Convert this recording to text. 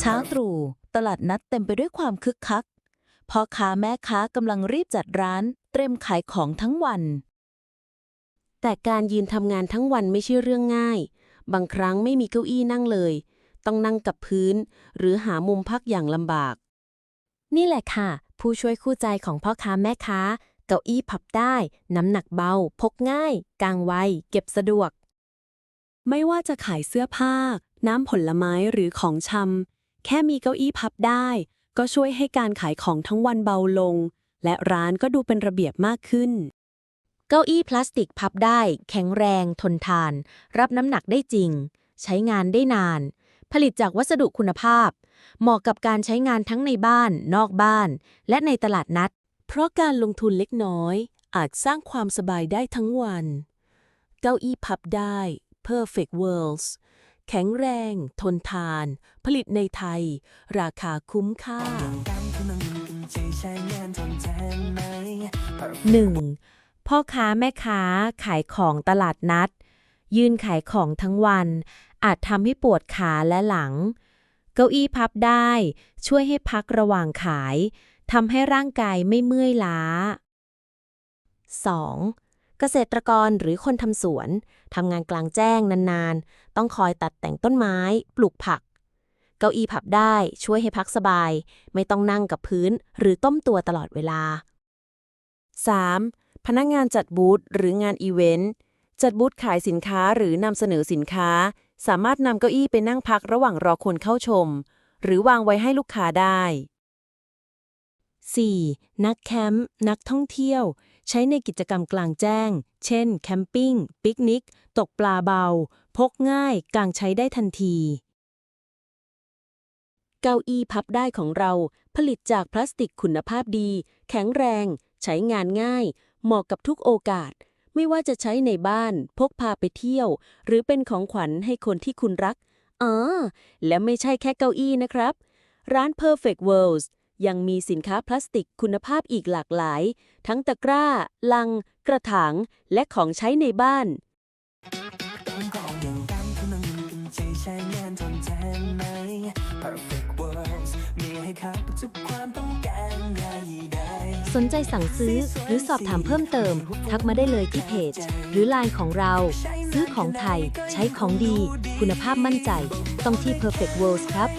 เช้าตรู่ตลาดนัดเต็มไปด้วยความคึกคักพ่อค้าแม่ค้ากำลังรีบจัดร้าน เตรียมขายของทั้งวัน แต่การยืนทำงานทั้งวันไม่ใช่เรื่องง่าย บางครั้งไม่มีเก้าอี้นั่งเลย ต้องนั่งกับพื้น หรือหามุมพักอย่างลำบาก นี่แหละค่ะ ผู้ช่วยคู่ใจของพ่อค้าแม่ค้า เก้าอี้พับได้ น้ำหนักเบา พกง่าย กางไว เก็บสะดวก ไม่ว่าจะขายเสื้อผ้า น้ำผลไม้หรือของชำ แค่มีเก้าอี้พับได้ ก็ช่วยให้การขายของทั้งวันเบาลง และร้านก็ดูเป็นระเบียบมากขึ้น เก้าอี้พลาสติกพับได้ แข็งแรง ทนทาน รับน้ำหนักได้จริง ใช้งานได้นาน ผลิตจากวัสดุคุณภาพ เหมาะกับการใช้งานทั้งในบ้าน นอกบ้าน และในตลาดนัด เพราะการลงทุนเล็กน้อย อาจสร้างความสบายได้ทั้งวัน เก้าอี้พับได้ Perfect Worlds แข็งแรง ทนทาน ผลิตในไทย ราคาคุ้มค่า 1. พ่อค้าแม่ค้าขายของตลาดนัด ยืนขายของทั้งวัน อาจทำให้ปวดขาและหลัง เก้าอี้พับได้ ช่วยให้พักระหว่างขายทำให้ร่างกายไม่เมื่อยล้า 2. เกษตรกรหรือคนทำสวนทำงานกลางแจ้งนานๆ ต้องคอยตัดแต่งต้นไม้ ปลูกผัก เก้าอี้พับได้ช่วยให้พักสบาย ไม่ต้องนั่งกับพื้นหรือต้มตัวตลอดเวลา 3. พนักงานจัดบูธหรืองานอีเวนต์จัดบูธขายสินค้าหรือนำเสนอสินค้า สามารถนำเก้าอี้ไปนั่งพักระหว่างรอคนเข้าชม หรือวางไว้ให้ลูกค้าได้ 4. นักแคมป์นักท่องเที่ยว ใช้ในกิจกรรมกลางแจ้ง เช่น แคมปิ้ง ปิกนิก ตกปลาเบา พกง่ายกางใช้ได้ทันที เก้าอี้พับได้ของเรา ผลิตจากพลาสติกคุณภาพดี แข็งแรง ใช้งานง่าย เหมาะกับทุกโอกาส ไม่ว่าจะใช้ในบ้าน พกพาไปเที่ยว หรือเป็นของขวัญให้คนที่คุณรักอ๋อและไม่ใช่แค่เก้าอี้นะครับ ร้าน Perfect Worlds ยังมีสินค้าพลาสติกคุณภาพอีกหลากหลาย ทั้งตะกร้า ลัง กระถาง และของใช้ในบ้าน สนใจสั่งซื้อหรือสอบถามเพิ่มเติม ทักมาได้เลยที่เพจ หรือไลน์ของเรา ซื้อของไทย ใช้ของดี คุณภาพมั่นใจ ต้องที่ Perfect worlds ครับ